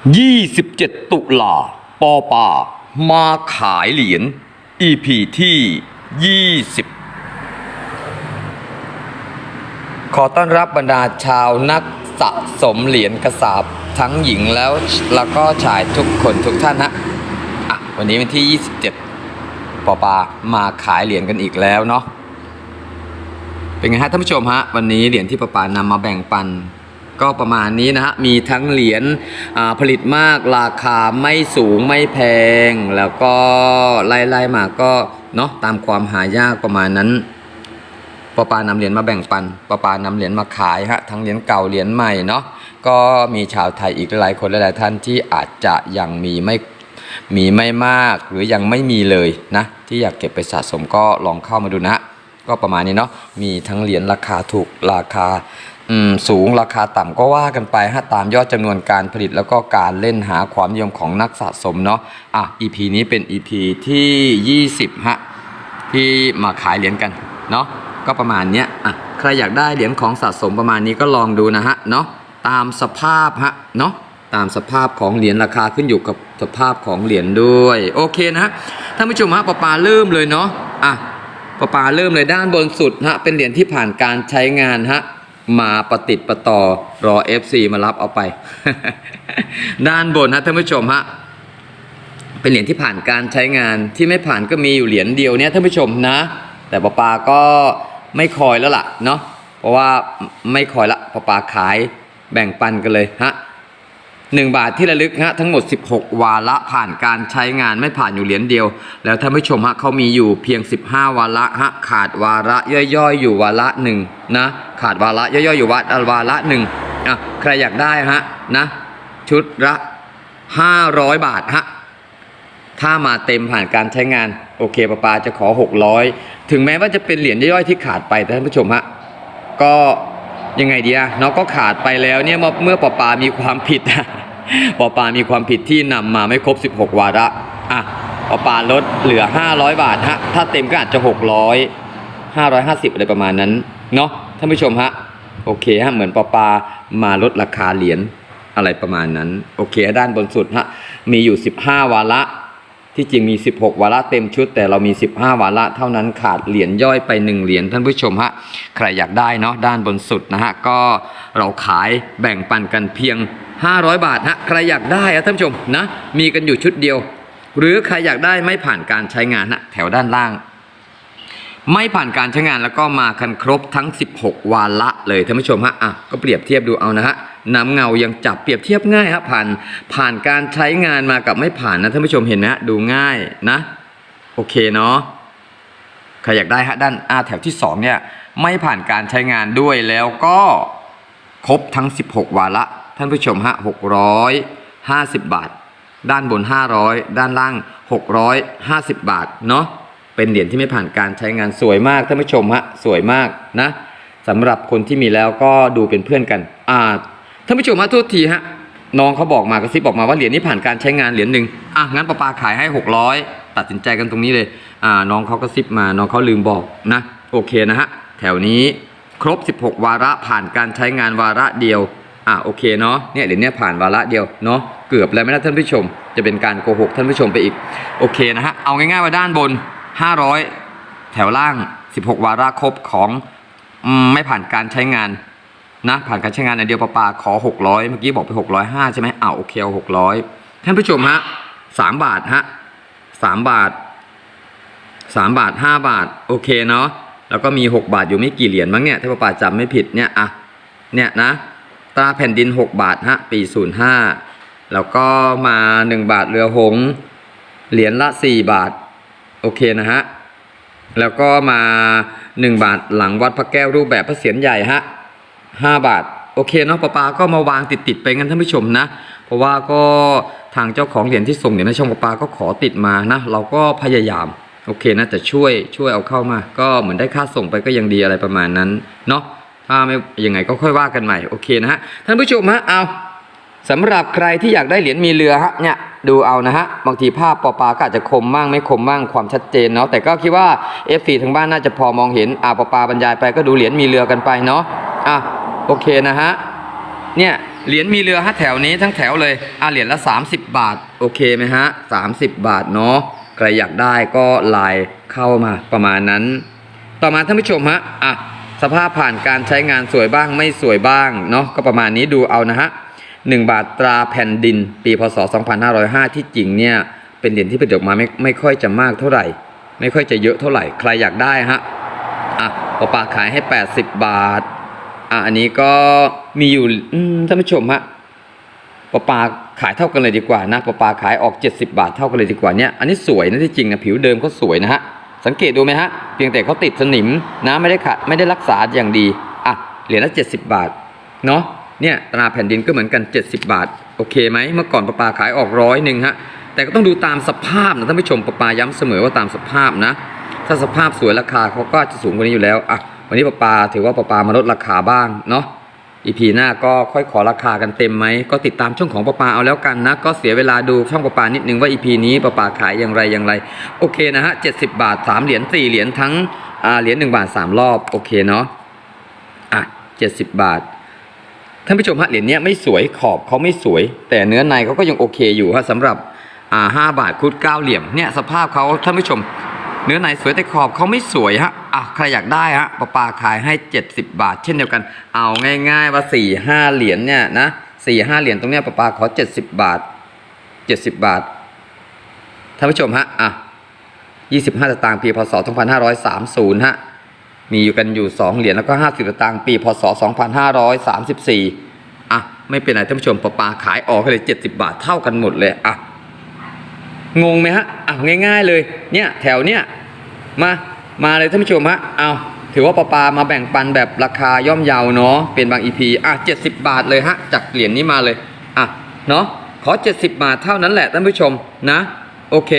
27 ตุลาปอปามาขายเหรียญ EP ที่ 20 ขอต้อนรับบรรดาชาวนักสะสมเหรียญกระสาบทั้งหญิงแล้วแล้วก็ชายทุกคนทุกท่านนะอะวันนี้เป็นที่ 27 ปอปามาขายเหรียญกันอีกแล้วเนาะเป็นไงฮะท่านผู้ชมฮะ วันนี้เหรียญที่ปะปานำมาแบ่งปัน ก็ประมาณนี้นะฮะ มีทั้งเหรียญผลิตมากราคาไม่สูงไม่แพง แล้วก็ไล่ๆมาก็เนาะตามความหายากประมาณนั้นปปานำเหรียญมาแบ่งปันปปานำเหรียญมาขายฮะทั้งเหรียญเก่าเหรียญใหม่เนาะก็มีชาวไทยอีกหลายคนหลายท่านที่อาจจะยังมีไม่มีไม่มากหรือยังไม่มีเลยนะที่อยากเก็บไปสะสมก็ลองเข้ามาดูนะ ก็ประมาณนี้เนาะมีทั้งเหรียญราคาถูกราคาสูงราคาต่ำก็ว่ากันไปฮะตามยอดจำนวนการผลิตแล้วก็การเล่นหาความนิยมของนักสะสมเนาะอะ EP นี้เป็น EP ที่ 20ฮะที่มาขายเหรียญกันเนาะก็ประมาณเนี้ยอะใครอยากได้เหรียญของสะสมประมาณนี้ก็ลองดูนะฮะเนาะตามสภาพฮะเนาะตามสภาพของเหรียญราคาขึ้นอยู่กับสภาพของเหรียญด้วย โอเคนะฮะท่านผู้ชมฮะปะปาเริ่มเลยเนาะอะ ปะปาเริ่มเลยด้านบนสุดฮะเป็นเหรียญที่ผ่านการใช้งานฮะมาประติดประต่อรอ FC มารับเอาไป ด้านบนฮะท่านผู้ชมฮะเป็นเหรียญที่ผ่านการใช้งานที่ไม่ผ่านก็มีอยู่เหรียญเดียวเนี่ยท่านผู้ชมนะ แต่ปาปาก็ไม่คอยแล้วล่ะเนาะเพราะว่าไม่คอยละปาปาขายแบ่งปันกันเลยฮะ หนึ่งบาทที่ระลึกฮะทั้งหมด 16 วาระผ่านการใช้งานไม่ผ่านอยู่เหรียญเดียว แล้วท่านผู้ชมฮะเขามีอยู่เพียง 15 วาระฮะขาดวาระย่อยๆ อยู่วาระหนึ่งนะขาดวาระย่อยๆ อยู่วาวาระหนึ่งอะใครอยากได้ฮะนะชุดละ 500 บาทฮะถ้ามาเต็มผ่านการใช้งานโอเคปาปาจะขอ 600 ถึงแม้ว่าจะเป็นเหรียญย่อยๆที่ขาดไปแต่ท่านผู้ชมฮะก็ ยังไงดีอะเนาะก็ขาดไปแล้วเนี่ยเมื่อเมื่อปาปามีความผิดปาปามีความผิดที่นำมาไม่ครบ 16 วาระอะปาปาลดเหลือ 500 บาทฮะถ้าเต็มก็อาจจะ 600 550 อะไรประมาณนั้นเนาะท่านผู้ชมฮะโอเคฮะเหมือนปาปามาลดราคาเหรียญอะไรประมาณนั้น โอเค ด้านบนสุดฮะมีอยู่ 15 วาระ ที่จริงมี 16 วาระเต็มชุด แต่เรามี 15 วาระเท่านั้นขาดเหรียญย่อยไป 1 เหรียญท่านผู้ชมฮะใครอยากได้เนาะด้านบนสุดนะฮะก็เราขายแบ่งปันกันเพียง 500 บาทฮะใครอยากได้อะท่านผู้ชมนะมีกันอยู่ชุดเดียว หรือใครอยากได้ไม่ผ่านการใช้งานนะแถวด้านล่างไม่ผ่านการใช้งานแล้วก็มากันครบทั้ง 16 วาระเลยท่านผู้ชมฮะอะก็เปรียบเทียบดูเอานะฮะ น้ำเงายังจับเปรียบเทียบง่ายฮะผ่านผ่านการใช้งานมากับไม่ผ่านนะท่านผู้ชมเห็นไหมฮะดูง่ายนะ โอเคเนาะใครอยากได้ฮะด้านอาแถวที่ 2 เนี่ย ไม่ผ่านการใช้งานด้วยแล้วก็ครบทั้ง 16 วาระท่านผู้ชมฮะ650 บาท ด้านบน 500 ด้านล่าง 650 บาทเนาะเป็นเหรียญที่ไม่ผ่านการใช้งานสวยมากท่านผู้ชมฮะสวยมากนะสำหรับคนที่มีแล้วก็ดูเป็นเพื่อนกันอ่า ท่านผู้ชมฮะโทษทีฮะน้องเขาบอกมากระซิบบอกมาว่าเหรียญนี้ผ่านการใช้งานเหรียญหนึ่งอะงั้นปาปาขายให้ 600 ตัดสินใจกันตรงนี้เลยอ่าน้องเขากระซิบมาน้องเขาลืมบอกนะโอเคนะฮะแถวนี้ครบ 16 วาระผ่านการใช้งานวาระเดียวอะโอเคเนาะเนี่ยเหรียญเนี้ยผ่านวาระเดียวเนาะเกือบแล้วไหมนะท่านผู้ชม จะเป็นการโกหกท่านผู้ชมไปอีกโอเคนะฮะเอาง่ายๆว่าด้านบน 500 แถวล่าง 16 วาระครบของไม่ผ่านการใช้งาน นะผ่านการใช้งานในเดียวปาปาขอ 600 เมื่อกี้บอกไป 605 ใช่ไหมอ้าวโอเคเอา600 ท่านผู้ชมฮะ3บาทฮะ3บาท3บาท5บาท โอเคเนาะแล้วก็มี 6 บาทอยู่ไม่กี่เหรียญมั้งเนี่ยถ้าปาปาจำไม่ผิดเนี่ยอะเนี่ยนะตราแผ่นดิน 6 บาทฮะปี 05 แล้วก็มา 1 บาทเรือหงเหรียญละ 4 บาท โอเคนะฮะ แล้วก็มา 1 บาทหลังวัดพระแก้วรูปแบบพระเศียรใหญ่ฮะ 5 บาท โอเคเนาะปาปาก็มาวางติดๆไปงั้นท่านผู้ชมนะ เพราะว่าก็ทางเจ้าของเหรียญที่ส่งเหรียญในช่องปาปาก็ขอติดมานะ เราก็พยายามโอเคนะจะช่วยช่วยเอาเข้ามา ก็เหมือนได้ค่าส่งไปก็ยังดีอะไรประมาณนั้นเนาะถ้าไม่ยังไงก็ค่อยว่ากันใหม่โอเคนะฮะท่านผู้ชมฮะเอาสำหรับใครที่อยากได้เหรียญมีเรือฮะเนี่ยดูเอานะฮะบางทีภาพปอปาก็อาจจะคมมั่งไม่คมมั่งความชัดเจนเนาะแต่ก็คิดว่า f อฟทางบ้านน่าจะพอมองเห็นอ่าปอปาบรรยายไปก็ดูเหรียญมีเรือกันไปเนาะอะ โอเคนะฮะ เนี่ยเหรียญมีเรือฮะแถวนี้ทั้งแถวเลยอะเหรียญละ 30 บาท โอเคไหมฮะ 30 บาทเนาะ ใครอยากได้ก็ไลน์เข้ามาประมาณนั้น ต่อมาท่านผู้ชมฮะ อะ สภาพผ่านการใช้งานสวยบ้างไม่สวยบ้างเนาะ ก็ประมาณนี้ดูเอานะฮะ1บาทตราแผ่นดิน ปีพศ 2505 ที่จริงเนี่ย เป็นเหรียญที่ผลิตออกมาไม่ไม่ค่อยจะมากเท่าไหร่ ไม่ค่อยจะเยอะเท่าไหร่ ใครอยากได้ฮะ อะปอปาขายให้ 80 บาท อะอันนี้ก็มีอยู่ท่านผู้ชมฮะปอปลาขายเท่ากันเลยดีกว่านะปอปลาขายออก 70 บาทเท่ากันเลยดีกว่าเนี่ยอันนี้สวยนะที่จริงนะผิวเดิมเขาสวยนะฮะสังเกตดูไหมฮะเพียงแต่เขาติดสนิมนะไม่ได้ขัดไม่ได้รักษาอย่างดีอะเหรียญละ 70 บาทเนาะเนี่ยตราแผ่นดินก็เหมือนกัน 70 บาท โอเคไหมเมื่อก่อนปอปลาขายออกร้อยหนึ่งฮะแต่ก็ต้องดูตามสภาพนะท่านผู้ชมปอปลาย้ำเสมอว่าตามสภาพนะ ถ้าสภาพสวยราคาเขาก็จะสูงกว่านี้อยู่แล้วอะ วันนี้ปอปาถือว่าปอปามาลดราคาบ้างเนาะอีพีหน้าก็ค่อยขอราคากันเต็มไหมก็ติดตามช่องของปะปาเอาแล้วกันนะ ก็เสียเวลาดูช่องปะปานิดนึงว่าอีพีนี้ปะปาขายอย่างไรอย่างไร โอเคนะฮะ70บาท3เหรียญ4เหรียญทั้งอ่าเหรียญ1บาท3รอบโอเคเนาะอะ70บาทท่านผู้ชมฮะเหรียญเนี้ยไม่สวยขอบเขาไม่สวย แต่เนื้อในเขาก็ยังโอเคอยู่ฮะสำหรับอ่าห้าบาทคุดเก้าเหลี่ยมเนี่ยสภาพเขาท่านผู้ชม เนื้อในสวยแต่ขอบเขาไม่สวยฮะอะใครอยากได้ฮะปะปาขายให้ 70 บาท เช่นเดียวกัน เอาง่าย ๆ ว่า4ี่ห้าเหรียญเนี่ยนะสี่ห้าเหรียญตรงเนี้ยปะปาขอ 70 บาท 70 บาทท่านผู้ชมฮะอะ25สตางค์ปีพศ2530ฮะมีอยู่กันอยู่ 2 เหรียญแล้วก็ 50สตางค์ปีพศ2534อะไม่เป็นไรท่านผู้ชมปะปาขายออกเลย 70 บาทเท่ากันหมดเลยอะ งงไหมฮะอะง่ายๆเลยเนี่ยแถวเนี่ยมามาเลยท่านผู้ชมฮะเอาถือว่าปลาปามาแบ่งปันแบบราคาย่อมเยาเนาะเป็นบางอีพีอะ70บาทเลยฮะจากเหรียญนี้มาเลยอะเนาะขอ 70 บาทเท่านั้นแหละท่านผู้ชมนะ โอเค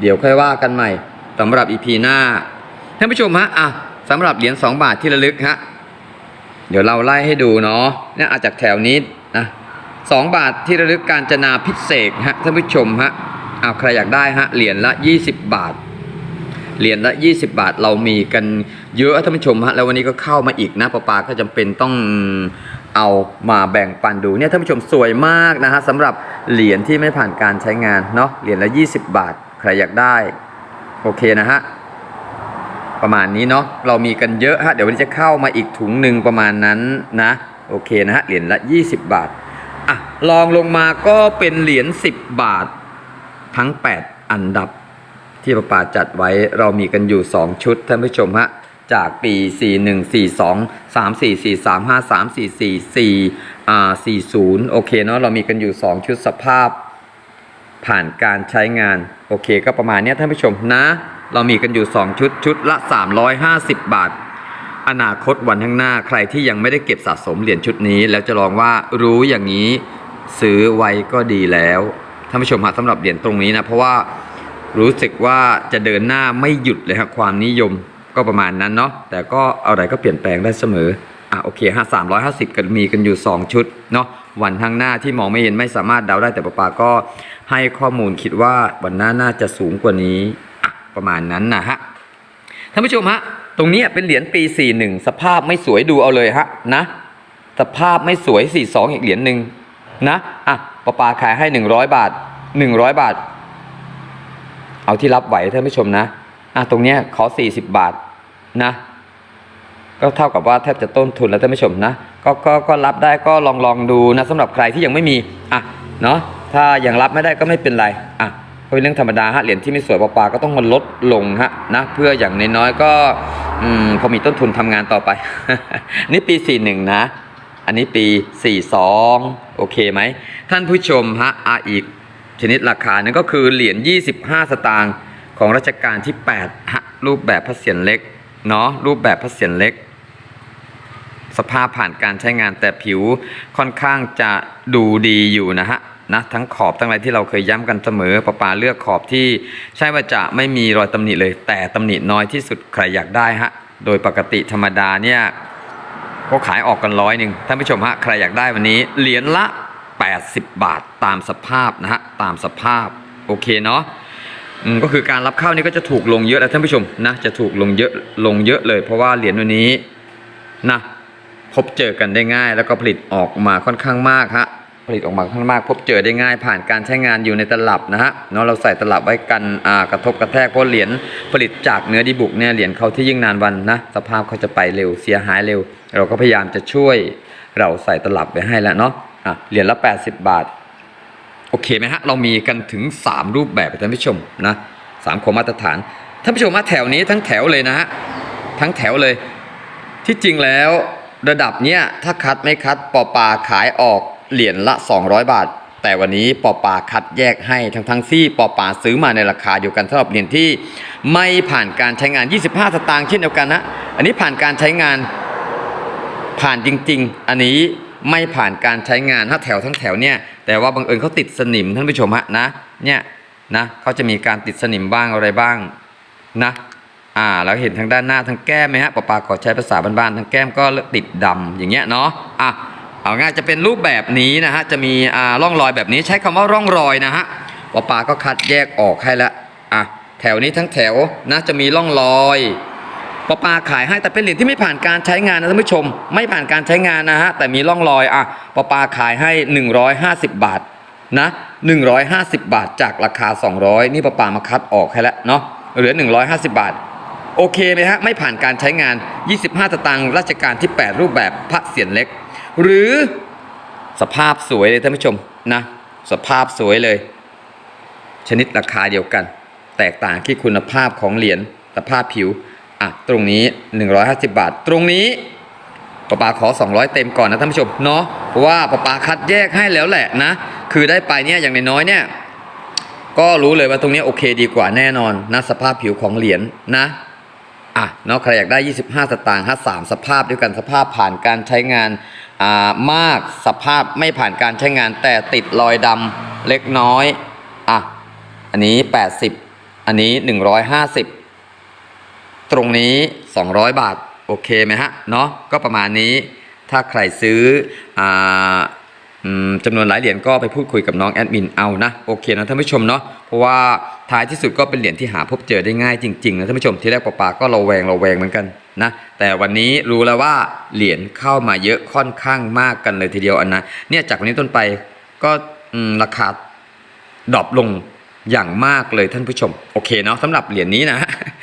เดี๋ยวค่อยว่ากันใหม่สำหรับอีพีหน้าท่านผู้ชมฮะอะสำหรับเหรียญ2บาทที่ระลึกฮะเดี๋ยวเราไล่ให้ดูเนาะเนี่ยอาจากแถวนี้นะสองบาทที่ระลึกการจนาพิเศษฮะท่านผู้ชมฮะ เอาใครอยากได้ฮะเหรียญละ 20 บาท เหรียญละ 20 บาทเรามีกันเยอะท่านผู้ชมฮะแล้ววันนี้ก็เข้ามาอีกนะปาปาก็จำเป็นต้องเอามาแบ่งปันดูเนี่ยท่านผู้ชมสวยมากนะฮะสำหรับเหรียญที่ไม่ผ่านการใช้งานเนาะเหรียญละ 20 บาท ใครอยากได้โอเคนะฮะประมาณนี้เนาะเรามีกันเยอะฮะเดี๋ยววันนี้จะเข้ามาอีกถุงหนึ่งประมาณนั้นนะโอเคนะฮะเหรียญละ 20 บาทอะลองลงมาก็เป็นเหรียญ10 บาท ทั้ง 8 อันดับที่ประปาจัดไว้เรามีกันอยู่ 2 ชุดท่านผู้ชมฮะจากปี 41 42 34 43 53 44 4อ่า40 โอเคเนาะเรามีกันอยู่ 2 ชุดสภาพ ผ่านการใช้งาน โอเคก็ประมาณเนี้ยท่านผู้ชมนะ เรามีกันอยู่ 2 ชุดชุดละ 350 บาท อนาคตวันข้างหน้าใครที่ยังไม่ได้เก็บสะสมเหรียญชุดนี้ แล้วจะลองว่ารู้อย่างนี้ซื้อไว้ก็ดีแล้ว ท่านผู้ชมฮะสำหรับเหรียญตรงนี้นะเพราะว่ารู้สึกว่าจะเดินหน้าไม่หยุดเลยครับความนิยมก็ประมาณนั้นเนาะแต่ก็อะไรก็เปลี่ยนแปลงได้เสมออะโอเคฮะสามร้อยห้าสิบกันมีกันอยู่ 2 ชุดเนาะวันข้างหน้าที่มองไม่เห็นไม่สามารถเดาได้แต่ป้าปาก็ให้ข้อมูลคิดว่าวันหน้าน่าจะสูงกว่านี้ประมาณนั้นนะฮะท่านผู้ชมฮะตรงนี้เป็นเหรียญปี 41 สภาพไม่สวยดูเอาเลยฮะนะ สภาพไม่สวย 42 อีกเหรียญหนึ่ง นะอะปาปาขายให้ 100 บาท 100 บาท เอาที่รับไหวท่านผู้ชมนะอะตรงเนี้ยขอ 40 บาทนะ ก็เท่ากับว่าแทบจะต้นทุนแล้วท่านผู้ชมนะก็ก็ก็รับได้ก็ลองลองดูนะสำหรับใครที่ยังไม่มีอะเนาะถ้ายังรับไม่ได้ก็ไม่เป็นไรอะเป็นเรื่องธรรมดาฮะเหรียญที่ไม่สวยปลาก็ต้องมันลดลงฮะนะเพื่ออย่างน้อยๆก็อืมพอมีต้นทุนทำงานต่อไป นี่ปี 41 นะ อันนี้ปี 42 โอเคไหม ท่านผู้ชมฮะอ,อีกชนิดราคานั่นก็คือเหรียญ 25 สตางค์ของรัชกาลที่8ฮะรูปแบบพระเศียรเล็กเนาะรูปแบบพระเศียรเล็ก สภาพผ่านการใช้งานแต่ผิวค่อนข้างจะดูดีอยู่นะฮะนะทั้งขอบทั้งอะไรที่เราเคยย้ำกันเสมอปะปาเลือกขอบที่ใช่ว่าจะไม่มีรอยตำหนิเลย แต่ตำหนิน้อยที่สุดใครอยากได้ฮะโดยปกติธรรมดาเนี่ย ก็ขายออกกันร้อยหนึ่งท่านผู้ชมฮะใครอยากได้วันนี้เหรียญละ 80 บาทตามสภาพนะฮะตามสภาพโอเคเนาะก็คือการรับเข้านี่ก็จะถูกลงเยอะแล้วท่านผู้ชมนะจะถูกลงเยอะลงเยอะเลย เพราะว่าเหรียญวันนี้นะพบเจอกันได้ง่าย แล้วก็ผลิตออกมาค่อนข้างมากฮะ ผลิตออกมาค่อนข้างมาก พบเจอได้ง่ายผ่านการใช้งานอยู่ในตลับนะฮะเนาะเราใส่ตลับไว้กันอ่ากระทบกระแทกเพราะเหรียญผลิตจากเนื้อดีบุกเนี่ยเหรียญเขาที่ยิ่งนานวันนะสภาพเขาจะไปเร็วเสียหายเร็ว เราก็พยายามจะช่วยเราใส่ตลับไว้ให้แล้วเนาะอะเหรียญละ 80 บาท โอเคไหมฮะ เรามีกันถึง 3 รูปแบบท่านผู้ชมนะสามโคมมาตรฐานท่านผู้ชมมาแถวนี้ทั้งแถวเลยนะฮะทั้งแถวเลย ที่จริงแล้วระดับเนี้ยถ้าคัดไม่คัดปอปาขายออก เหรียญละ 200 บาท แต่วันนี้ปอปาคัดแยกให้ทั้งทั้งที่ปอปาซื้อมาในราคาเดียวกันสำหรับเหรียญที่ไม่ผ่านการใช้งาน 25 สตางค์เช่นเดียวกันนะอันนี้ผ่านการใช้งานผ่านจริง ๆ อันนี้ไม่ผ่านการใช้งานถ้าแถวทั้งแถวเนี่ยแต่ว่าบังเอิญเขาติดสนิมท่านผู้ชมฮะนะเนี่ยนะเขาจะมีการติดสนิมบ้างอะไรบ้างนะอ่าแล้วเห็นทางด้านหน้าทางแก้มไหมฮะปะปาขอใช้ภาษาบ้านๆทางแก้มก็ติดดำอย่างเงี้ยเนาะอะ เอาง่ายจะเป็นรูปแบบนี้นะฮะจะมีอ่าร่องรอยแบบนี้ใช้คำว่าร่องรอยนะฮะปะปาก็คัดแยกออกให้ล้วอะแถวนี้ทั้งแถวนะจะมีร่องรอยปอปาขายให้แต่เป็นเหรียญที่ไม่ผ่านการใช้งานนะท่านผู้ชม ไม่ผ่านการใช้งานนะฮะแต่มีร่องรอยอะปอปาขายให้ 150 บาทนะ150 บาทจากราคา 200 นี่ปอปามาคัดออกให้แล้วเนาะเหลือ 150 บาทโอเคไหมฮะไม่ผ่านการใช้งาน 25 ตตังค์ราชการที่ 8 รูปแบบพระเสียรเล็ก หรือสภาพสวยเลยท่านผู้ชมนะสภาพสวยเลย ชนิดราคาเดียวกัน แตกต่างที่คุณภาพของเหรียญสภาพผิวอะตรงนี้ 150 บาท ตรงนี้ปะปาขอ 200 เต็มก่อนนะท่านผู้ชมเนาะเพราะว่าปะปาคัดแยกให้แล้วแหละนะ คือได้ไปเนี่ยอย่างน้อยๆเนี่ยก็รู้เลยว่าตรงนี้โอเคดีกว่าแน่นอนนะสภาพผิวของเหรียญนะอะเนาะใครอยากได้ 25 สตางค์ห้าสามสภาพด้วยกันสภาพผ่านการใช้งาน มากสภาพไม่ผ่านการใช้งานแต่ติดรอยดำเล็กน้อยอะอันนี้ 80 อันนี้ 150 ตรงนี้ 200 บาท โอเคไหมฮะ เนาะก็ประมาณนี้ ถ้าใครซื้ออจำนวนหลายเหรียญก็ไปพูดคุยกับน้องแอดมินเอานะ โอเคนะท่านผู้ชมเนาะเพราะว่าท้ายที่สุดก็เป็นเหรียญที่หาพบเจอได้ง่ายจริงๆนะท่านผู้ชมที่แรกปาปาก็ระแวงระแวงเหมือนกัน นะแต่วันนี้รู้แล้วว่าเหรียญเข้ามาเยอะค่อนข้างมากกันเลยทีเดียวอันนะเนี่ยจากวันนี้ต้นไปก็ราคาดรอปลงอย่างมากเลยท่านผู้ชม โอเคเนาะสำหรับเหรียญนี้นะ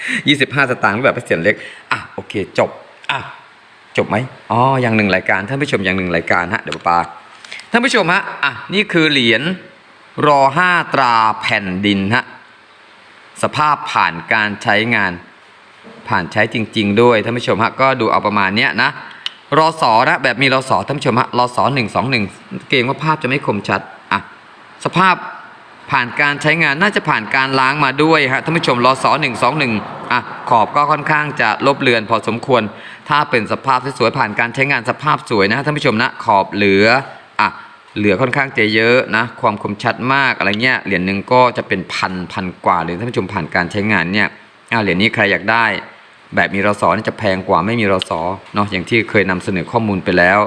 25 สตางค์แบบเสียนเล็ก อะโอเคจบอะจบไหมอ๋ออย่างหนึ่งรายการท่านผู้ชมอย่างหนึ่งรายการฮะเดี๋ยวปาปาท่านผู้ชมฮะอะนี่คือเหรียญรอห้าตราแผ่นดินฮะสภาพผ่านการใช้งาน ผ่านใช้จริง ๆ ด้วยท่านผู้ชมฮะก็ดูเอาประมาณเนี้ยนะรอสอนะแบบมีรอสอท่านผู้ชมฮะรอสอหนึ่งสองหนึ่งเกรงว่าภาพจะไม่คมชัดอะสภาพผ่านการใช้งานน่าจะผ่านการล้างมาด้วยฮะท่านผู้ชมรอสอหนึ่งสองหนึ่งอะขอบก็ค่อนข้างจะลบเลือนพอสมควร ถ้าเป็นสภาพสวยๆผ่านการใช้งานสภาพสวยนะท่านผู้ชมนะขอบเหลืออะเหลือค่อนข้างจะเยอะนะ ความคมชัดมากอะไรเงี้ยเหรียญหนึ่งก็จะเป็นพันพันกว่าเลยท่านผู้ชมผ่านการใช้งานเนี่ยอ่าเหรียญนี้ใครอยากได้ แบบมีรสอนี่จะแพงกว่าไม่มีรสอเนาะอย่างที่เคยนำเสนอข้อมูลไปแล้ว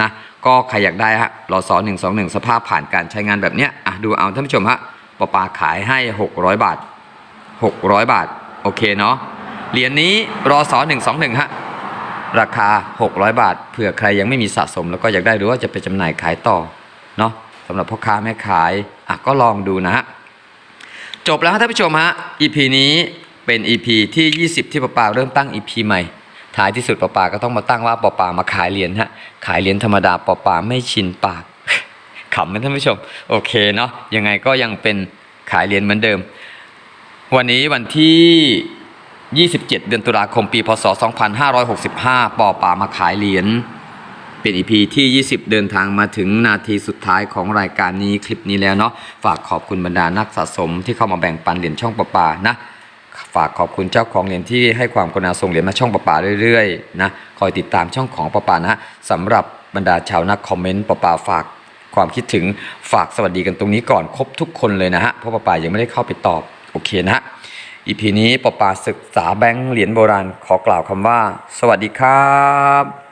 นะก็ใครอยากได้ฮะรสอหนึ่งสองหนึ่งสภาพผ่านการใช้งานแบบเนี้ยอะดูเอาท่านผู้ชมฮะปปาขายให้ 600 บาท 600 บาท โอเคเนาะเหรียญนี้รสอหนึ่งสองหนึ่งฮะราคา 600 บาทเผื่อใครยังไม่มีสะสม แล้วก็อยากได้หรือว่าจะไปจำหน่ายขายต่อเนาะสำหรับพ่อค้าแม่ขายอะก็ลองดูนะฮะจบแล้วฮะท่านผู้ชมฮะ EP นี้ เป็น EP ที่ 20 ที่ปอปาเริ่มตั้ง EP ใหม่ ท้ายที่สุดปอปาก็ต้องมาตั้งว่าปอปามาขายเหรียญฮะ ขายเหรียญธรรมดาปอปาไม่ชินปากขำไหมท่านผู้ชม โอเคเนาะ ยังไงก็ยังเป็นขายเหรียญเหมือนเดิม วันนี้วันที่ 27 เดือนตุลาคมปี พศ 2565ปอป่ามาขายเหรียญ เป็น EP ที่ 20 เดินทางมาถึงนาทีสุดท้ายของรายการนี้คลิปนี้แล้วเนาะ ฝากขอบคุณบรรดานักสะสมที่เข้ามาแบ่งปันเหรียญช่องประปานะ ฝากขอบคุณเจ้าของเหรียญที่ให้ความกรุณาส่งเหรียญมาช่องประปาเรื่อยๆนะคอยติดตามช่องของประปานะสำหรับบรรดาชาวนักคอมเมนต์ประปาฝากความคิดถึงฝากสวัสดีกันตรงนี้ก่อนครบทุกคนเลยนะฮะเพราะประปายังไม่ได้เข้าไปตอบโอเคนะฮะอีพีนี้ปะปาศึกษาแบงค์เหรียญโบราณขอกล่าวคำว่า สวัสดีครับ